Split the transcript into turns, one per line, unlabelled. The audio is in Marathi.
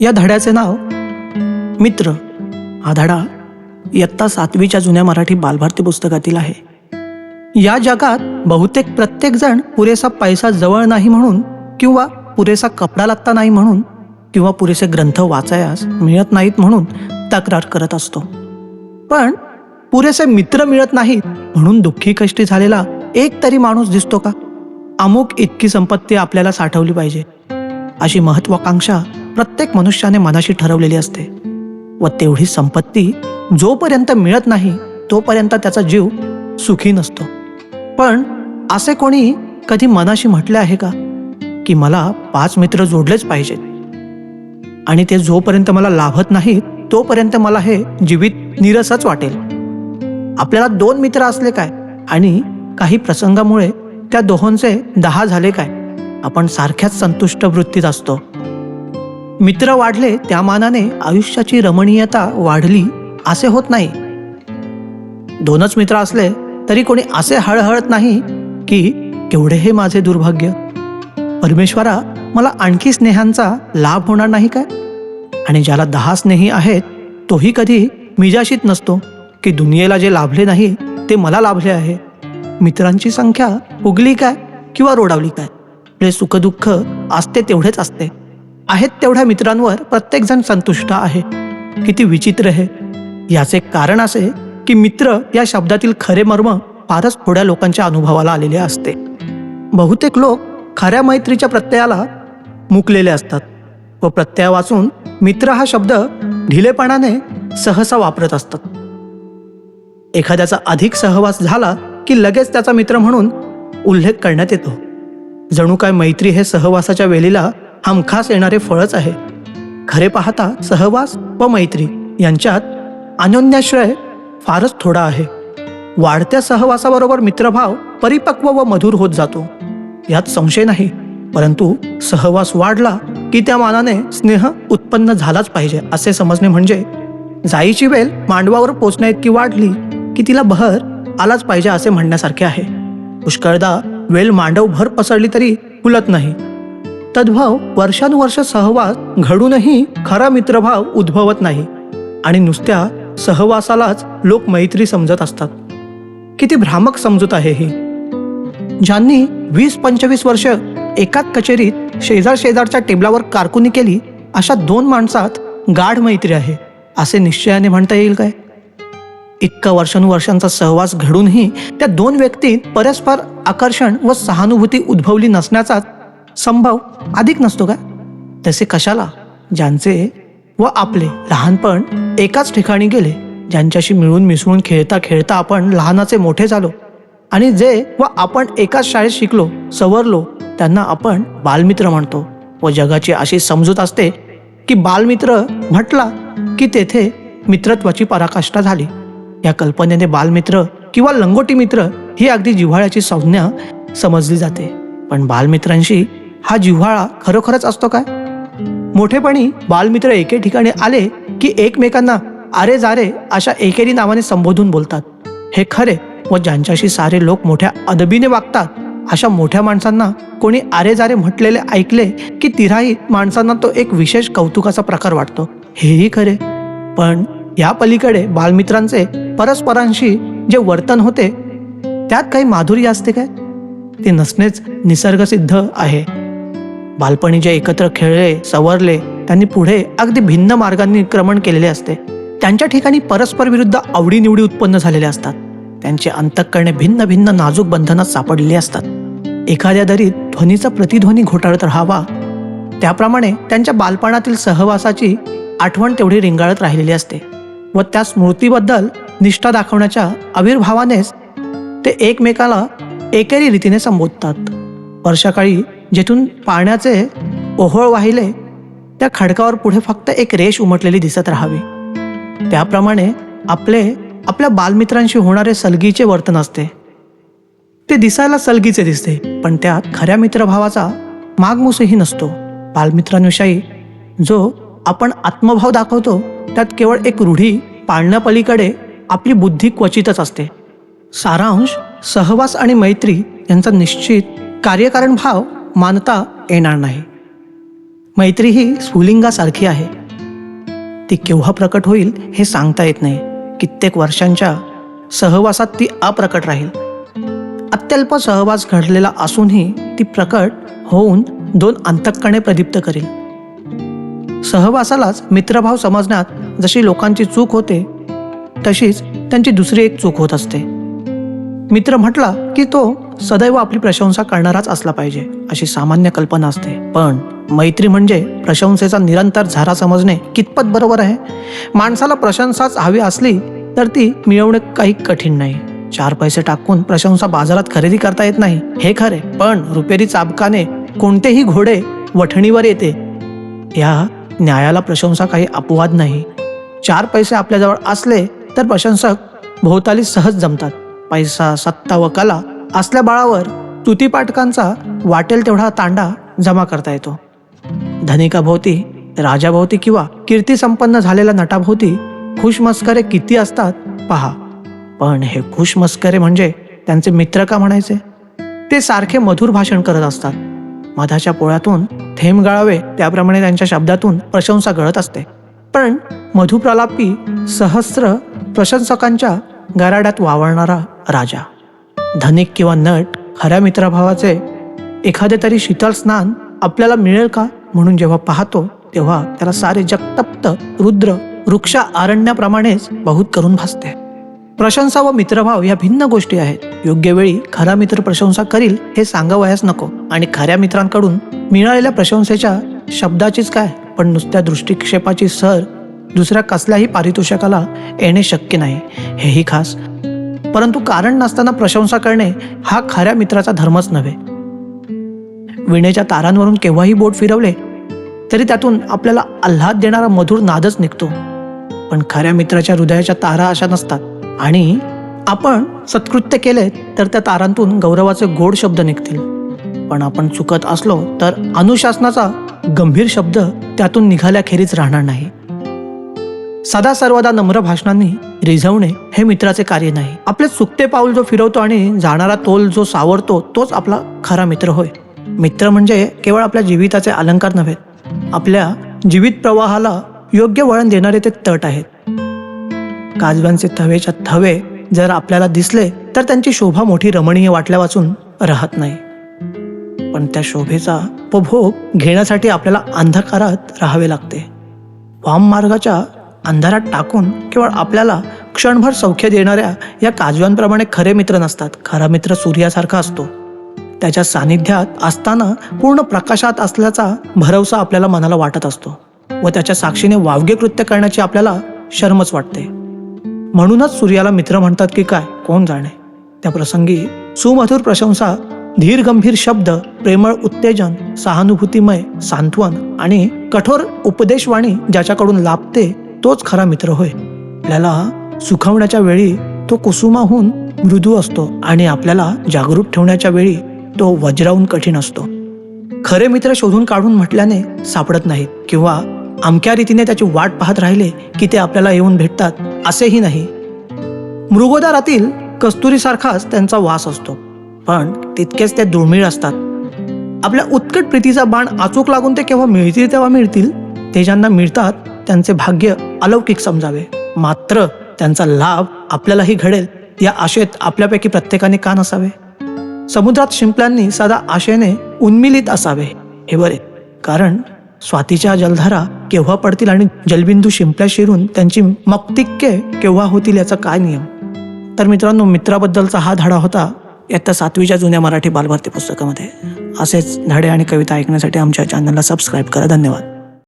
या धड्याचे नाव मित्र. हा धडा इयत्ता सातवीच्या जुन्या मराठी बालभारती पुस्तकातील आहे. या जगात बहुतेक प्रत्येकजण पुरेसा पैसा जवळ नाही म्हणून किंवा पुरेसा कपडा लागता नाही म्हणून किंवा पुरेसे ग्रंथ वाचायास मिळत नाहीत म्हणून तक्रार करत असतो. पण पुरेसे मित्र मिळत नाहीत म्हणून दुःखी कष्टी झालेला एक तरी माणूस दिसतो का? अमुक इतकी संपत्ती आपल्याला साठवली पाहिजे. अशी महत्वाकांक्षा प्रत्येक मनुष्याने मनाशी ठरवलेली असते व तेवढी संपत्ती जोपर्यंत मिळत नाही तोपर्यंत त्याचा जीव सुखी नसतो. पण असे कोणी कधी मनाशी म्हटले आहे का की मला पाच मित्र जोडलेच पाहिजेत? आणि ते जोपर्यंत मला लाभत नाहीत तोपर्यंत मला हे जीवित निरसच वाटेल. आपल्याला दोन मित्र असले काय? आणि काही प्रसंगामुळे त्या दोहोंचे दहा झाले काय? आपण सारख्याच संतुष्ट वृत्तीत असतो. मित्र वाढले त्या मानाने आयुष्याची रमणीयता वाढली असे होत नाही. दोनच मित्र असले तरी कोणी असे हळहळत नाही की केवढे हे माझे दुर्भाग्य. परमेश्वरा मला आणखी स्नेहांचा लाभ होणार नाही काय? आणि ज्याला दहा स्नेही आहेत तोही कधी मिजाशीत नसतो की दुनियेला जे लाभले नाही ते मला लाभले आहे. मित्रांची संख्या उगली काय किंवा रोडावली काय? आपले सुखदुःख असते तेवढेच असते. आहेत तेवढ्या मित्रांवर प्रत्येकजण संतुष्ट आहे. किती विचित्र आहे याचे कारण असे की मित्र या शब्दातील खरे मर्म फारच थोड्या लोकांच्या अनुभवाला आलेले असते. बहुतेक लोक खऱ्या मैत्रीच्या प्रत्ययाला मुकलेले असतात व प्रत्यय वाचून मित्र हा शब्द ढिलेपणाने सहसा वापरत असतात. एखाद्याचा अधिक सहवास झाला की लगेच त्याचा मित्र म्हणून उल्लेख करण्यात येतो. जणू काय मैत्री हे सहवासाच्या वेलीला हमखास येणारे फळच आहे. खरे पाहता सहवास व मैत्री यांच्यात अनन्याश्रय फारच थोडा आहे. वाढत्या सहवासाबरोबर मित्रभाव परिपक्व व मधुर होत जातो. यात संशय नाही परंतु सहवास वाढला की त्या मानाने स्नेह उत्पन्न झालाच पाहिजे असे समजणे म्हणजे जाईची वेल मांडवावर पोचण्या इतकी वाढली की तिला बहर आलाच पाहिजे असे म्हणण्यासारखे आहे. पुष्कळदा वेल मांडवभर पसरली तरी फुलत नाही. तद्भाव वर्षानुवर्ष सहवास घडूनही खरा मित्रभाव उद्भवत नाही आणि नुसत्या सहवासालाच लोक मैत्री समजत असतात. किती भ्रामक समजूत आहे ही. ज्यांनी वीस पंचवीस वर्ष एकाच कचेरीत शेजार शेजारच्या टेबलावर कारकुनी केली अशा दोन माणसात गाढ मैत्री आहे असे निश्चयाने म्हणता येईल काय? इतका वर्षानुवर्षांचा सहवास घडूनही त्या दोन व्यक्तीत परस्पर आकर्षण व सहानुभूती उद्भवली नसण्याचाच संभव अधिक नसतो का? तसे कशाला? ज्यांचे व आपले लहानपण एकाच ठिकाणी गेले ज्यांच्याशी मिळून मिसळून खेळता खेळता आपण लहानाचे मोठे झालो आणि जे व आपण एकाच शाळेत शिकलो सवरलो त्यांना आपण बालमित्र म्हणतो व जगाची अशी समजूत असते की बालमित्र म्हटला की तेथे मित्रत्वाची पराकाष्ठा झाली. या कल्पनेने बालमित्र किंवा लंगोटी मित्र ही अगदी जिव्हाळ्याची संज्ञा समजली जाते. पण बालमित्रांशी हा जिव्हाळा खरोखरच असतो काय? मोठेपणी बालमित्र एके ठिकाणी आले की एकमेकांना आरे जारे अशा एकेरी नावाने संबोधून बोलतात. हे खरे व ज्यांच्याशी सारे लोक मोठ्या अदबीने वागतात अशा मोठ्या माणसांना कोणी आरे जारे म्हटलेले ऐकले की तिराही माणसांना तो एक विशेष कौतुकाचा प्रकार वाटतो. हेही खरे. पण या पलीकडे बालमित्रांचे परस्परांशी जे वर्तन होते त्यात काही माधुर्य असते काय? ते नसणेच निसर्गसिद्ध आहे. बालपणी जे एकत्र खेळले सवरले त्यांनी पुढे अगदी भिन्न मार्गांनी क्रमण केलेले असते. त्यांच्या ठिकाणी परस्पर विरुद्ध आवडीनिवडी उत्पन्न झालेले असतात. त्यांचे अंतःकरणे भिन्न भिन्न नाजूक बंधनात सापडलेली असतात. एखाद्या दरीत ध्वनीचा प्रतिध्वनी घोटाळत राहावा. त्याप्रमाणे त्यांच्या बालपणातील सहवासाची आठवण तेवढी रिंगाळत राहिलेली असते व त्या स्मृतीबद्दल निष्ठा दाखवण्याच्या आविर्भावानेच ते एकमेकाला एकेरी रीतीने संबोधतात. वर्षाकाळी जेथून पाण्याचे ओहोळ वाहिले त्या खडकावर पुढे फक्त एक रेष उमटलेली दिसत राहावी. त्याप्रमाणे आपले आपल्या बालमित्रांशी होणारे सलगीचे वर्तन असते. ते दिसायला सलगीचे दिसते पण त्यात खऱ्या मित्रभावाचा मागमूसही नसतो. बालमित्रांविषयी जो आपण आत्मभाव दाखवतो त्यात केवळ एक रूढी पाळण्यापलीकडे आपली बुद्धी क्वचितच असते. सारांश सहवास आणि मैत्री यांचा निश्चित कार्यकारण भाव मानता येणार नाही. मैत्री ही स्फुलिंगासारखी आहे. ती केव्हा प्रकट होईल हे सांगता येत नाही. कित्येक वर्षांच्या सहवासात ती अप्रकट राहील. अत्यल्प सहवास घडलेला असूनही ती प्रकट होऊन दोन अंतकणे प्रदीप्त करेल. सहवासालाच मित्रभाव समजण्यात जशी लोकांची चूक होते तशीच त्यांची दुसरी एक चूक होत असते. मित्र म्हटला की तो सदैव आपली प्रशंसा करणाराच असला पाहिजे अशी सामान्य कल्पना असते. पण मैत्री म्हणजे प्रशंसेचा निरंतर झारा समजणे कितपत बरोबर आहे? माणसाला प्रशंसाच हवी असली तर ती मिळवणे काही कठीण नाही. चार पैसे टाकून प्रशंसा बाजारात खरेदी करता येत नाही हे खरे. पण रुपेरी चाबकाने कोणतेही घोडे वठणीवर येते. या न्यायाला प्रशंसा काही अपवाद नाही. चार पैसे आपल्याजवळ असले तर प्रशंसक भोवताली सहज जमतात. पैसा सत्ता व कला असल्या बाळावर तुतीपाटकांचा वाटेल तेवढा तांडा जमा करता येतो. धनिकाभोवती राजाभोवती किंवा कीर्ती संपन्न झालेल्या नटाभोवती खुशमस्करे किती असतात पहा. पण हे खुशमस्करे म्हणजे त्यांचे मित्र का म्हणायचे? ते सारखे मधुर भाषण करत असतात. मधाच्या पोळ्यातून थेंब गळावे त्याप्रमाणे त्यांच्या शब्दातून प्रशंसा गळत असते. पण मधुप्रलापी सहस्र प्रशंसकांच्या गराड्यात वावरणारा राजा. धनिक किंवा नट खऱ्या मित्रभावाचे एखादे तरी शीतल स्नान आपल्याला मिळेल का? म्हणून जेव्हा पाहतो तेव्हा त्याला सारे जगतप्त रुद्र वृक्ष आरण्याप्रमाणेच बहुत करून भासते. प्रशंसा व मित्रभाव या भिन्न गोष्टी आहेत. योग्य वेळी खरा मित्र प्रशंसा करील हे सांगावयास नको. आणि खऱ्या मित्रांकडून मिळालेल्या प्रशंसेच्या शब्दाचीच काय? पण नुसत्या दृष्टिक्षेपाची सर दुसऱ्या कसल्याही पारितोषिकाला येणे शक्य नाही. हेही खास परंतु कारण नसताना प्रशंसा करणे हा खऱ्या मित्राचा धर्मच नव्हे. विणेच्या तारांवरून केव्हाही बोट फिरवले तरी त्यातून आपल्याला आल्हाद देणारा मधुर नादच निघतो. पण खऱ्या मित्राच्या हृदयाच्या तारा अशा नसतात. आणि आपण सत्कृत्य केले तर त्या तारांतून गौरवाचे गोड शब्द निघतील. पण आपण चुकत असलो तर अनुशासनाचा गंभीर शब्द त्यातून निघाल्याखेरीज राहणार नाही. सदा सर्वदा नम्र भाषणांनी रिझवणे हे मित्राचे कार्य नाही. आपले चुकते पाऊल जो फिरवतो आणि जाणारा तोल जो सावरतो तोच आपला खरा मित्र होय. मित्र म्हणजे केवळ आपल्या जीविताचे अलंकार नव्हे आपल्या जीवित प्रवाहाला योग्य वळण देणारे ते तट आहेत. काजव्यांचे थवेच्या थवे जर आपल्याला दिसले तर त्यांची शोभा मोठी रमणीय वाटल्या वाचून राहत नाही. पण त्या शोभेचा उपभोग घेण्यासाठी आपल्याला अंधकारात राहावे लागते. वाम मार्गाच्या अंधारात टाकून केवळ आपल्याला क्षणभर सौख्य देणाऱ्या या काजव्यांप्रमाणे खरे मित्र नसतात. खरा मित्र सूर्यासारखा असतो. त्याच्या सानिध्यात असताना पूर्ण प्रकाशात असल्याचा भरवसा आपल्याला मनाला वाटत असतो व त्याच्या साक्षीने वावगे कृत्य करण्याची आपल्याला शर्मच वाटते. म्हणूनच सूर्याला मित्र म्हणतात की काय कोण जाणे? त्या प्रसंगी सुमधुर प्रशंसा धीर गंभीर शब्द प्रेमळ उत्तेजन सहानुभूतीमय सांत्वन आणि कठोर उपदेशवाणी ज्याच्याकडून लाभते तोच खरा मित्र होय. आपल्याला सुखावण्याच्या वेळी तो कुसुमाहून मृदू असतो आणि आपल्याला जागरूक ठेवण्याच्या वेळी तो वज्राहून कठीण असतो. खरे मित्र शोधून काढून म्हटल्याने सापडत नाहीत किंवा अमक्या रीतीने त्याची वाट पाहत राहिले की ते आपल्याला येऊन भेटतात असेही नाही. मृगोदारातील कस्तुरीसारखाच त्यांचा वास असतो पण तितकेच ते दुर्मिळ असतात. आपल्या उत्कट प्रीतीचा बाण अचूक लागून ते केव्हा मिळतील तेव्हा मिळतील? ते ज्यांना मिळतात त्यांचे भाग्य अलौकिक समजावे. मात्र त्यांचा लाभ आपल्यालाही घडेल या आशेत आपल्यापैकी प्रत्येकाने का नसावे? समुद्रात शिंपल्यांनी सदा आशेने उन्मिलित असावे हे बरे. कारण स्वातीच्या जलधारा केव्हा पडतील आणि जलबिंदू शिंपल्या शिरून त्यांची मक्तिक्के केव्हा होतील याचा काय नियम? तर मित्रांनो मित्राबद्दलचा हा धडा होता इयत्ता सातवीच्या जुन्या मराठी बालभारती पुस्तकामध्ये. असेच धडे आणि कविता ऐकण्यासाठी आमच्या चॅनलला सबस्क्राईब करा. धन्यवाद.